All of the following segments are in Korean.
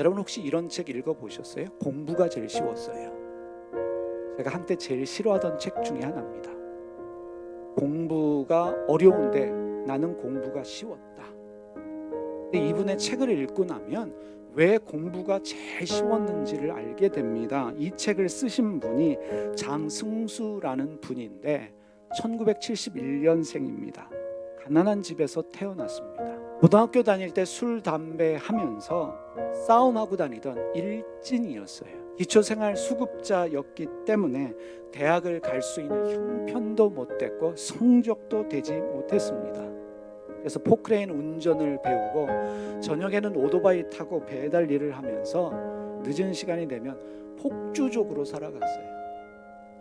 여러분 혹시 이런 책 읽어보셨어요? 공부가 제일 쉬웠어요. 제가 한때 제일 싫어하던 책 중에 하나입니다. 공부가 어려운데 나는 공부가 쉬웠다. 근데 이분의 책을 읽고 나면 왜 공부가 제일 쉬웠는지를 알게 됩니다. 이 책을 쓰신 분이 장승수라는 분인데 1971년생입니다. 가난한 집에서 태어났습니다. 고등학교 다닐 때 술, 담배 하면서 싸움하고 다니던 일진이었어요. 기초생활 수급자였기 때문에 대학을 갈 수 있는 형편도 못 됐고 성적도 되지 못했습니다. 그래서 포크레인 운전을 배우고 저녁에는 오토바이 타고 배달 일을 하면서 늦은 시간이 되면 폭주족으로 살아갔어요.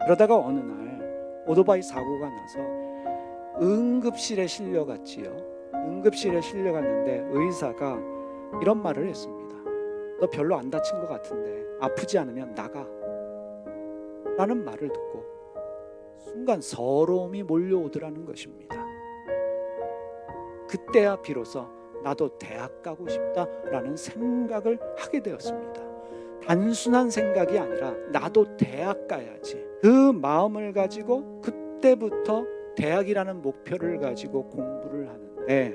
그러다가 어느 날 오토바이 사고가 나서 응급실에 실려갔지요. 응급실에 실려갔는데 의사가 이런 말을 했습니다. 너 별로 안 다친 것 같은데 아프지 않으면 나가. 라는 말을 듣고 순간 서러움이 몰려오더라는 것입니다. 그때야 비로소 나도 대학 가고 싶다라는 생각을 하게 되었습니다. 단순한 생각이 아니라 나도 대학 가야지. 그 마음을 가지고 그때부터 대학이라는 목표를 가지고 공부를 하는 데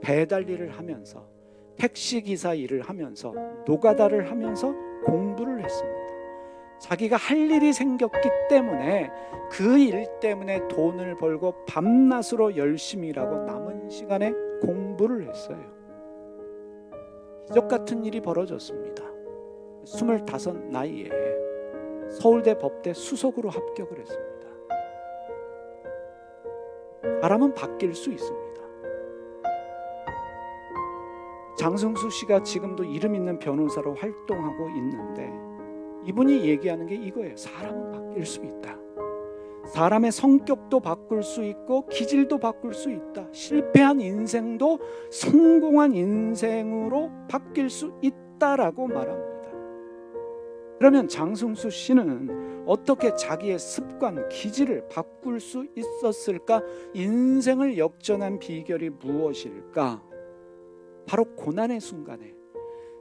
배달 일을 하면서 택시 기사 일을 하면서 노가다를 하면서 공부를 했습니다. 자기가 할 일이 생겼기 때문에 그 일 때문에 돈을 벌고 밤낮으로 열심히 일하고 남은 시간에 공부를 했어요. 기적 같은 일이 벌어졌습니다. 25 나이에 서울대 법대 수석으로 합격을 했습니다. 사람은 바뀔 수 있습니다. 장승수 씨가 지금도 이름 있는 변호사로 활동하고 있는데 이분이 얘기하는 게 이거예요. 사람은 바뀔 수 있다. 사람의 성격도 바꿀 수 있고 기질도 바꿀 수 있다. 실패한 인생도 성공한 인생으로 바뀔 수 있다라고 말합니다. 그러면 장승수 씨는 어떻게 자기의 습관, 기질을 바꿀 수 있었을까? 인생을 역전한 비결이 무엇일까? 바로 고난의 순간에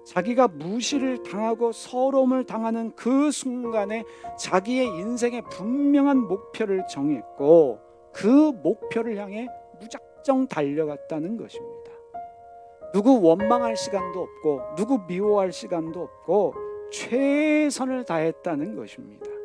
자기가 무시를 당하고 서러움을 당하는 그 순간에 자기의 인생의 분명한 목표를 정했고 그 목표를 향해 무작정 달려갔다는 것입니다. 누구 원망할 시간도 없고 누구 미워할 시간도 없고 최선을 다했다는 것입니다.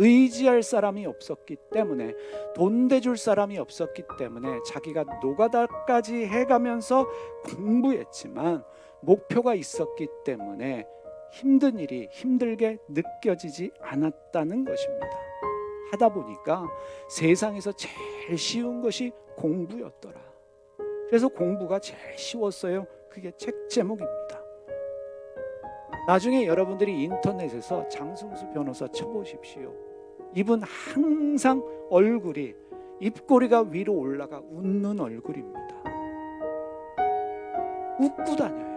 의지할 사람이 없었기 때문에 돈 대줄 사람이 없었기 때문에 자기가 노가다까지 해가면서 공부했지만 목표가 있었기 때문에 힘든 일이 힘들게 느껴지지 않았다는 것입니다. 하다 보니까 세상에서 제일 쉬운 것이 공부였더라. 그래서 공부가 제일 쉬웠어요. 그게 책 제목입니다. 나중에 여러분들이 인터넷에서 장승수 변호사 쳐보십시오. 이분 항상 얼굴이 입꼬리가 위로 올라가 웃는 얼굴입니다. 웃고 다녀요.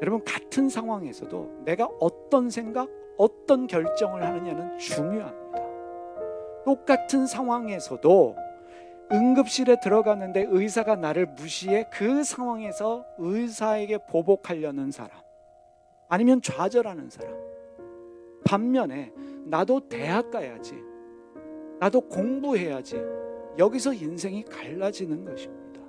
여러분 같은 상황에서도 내가 어떤 생각, 어떤 결정을 하느냐는 중요합니다. 똑같은 상황에서도 응급실에 들어갔는데 의사가 나를 무시해 그 상황에서 의사에게 보복하려는 사람 아니면 좌절하는 사람 반면에 나도 대학 가야지 나도 공부해야지 여기서 인생이 갈라지는 것입니다.